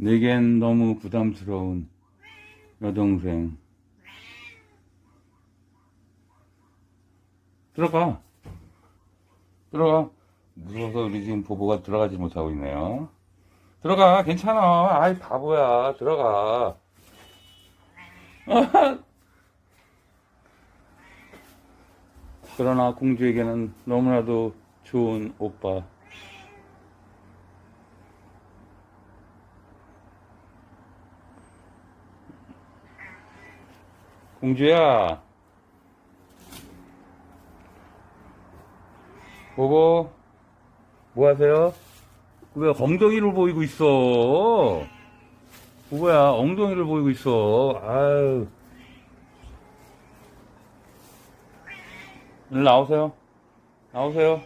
내겐 너무 부담스러운 여동생. 들어가. 들어가. 무서워서 우리 지금 보보가 들어가지 못하고 있네요. 들어가. 괜찮아. 아이, 바보야. 들어가. 그러나 공주에게는 너무나도 좋은 오빠. 공주야. 보고, 뭐 하세요? 왜 엉덩이를 보이고 있어? 보고야, 엉덩이를 보이고 있어. 아유. 일로 나오세요. 나오세요.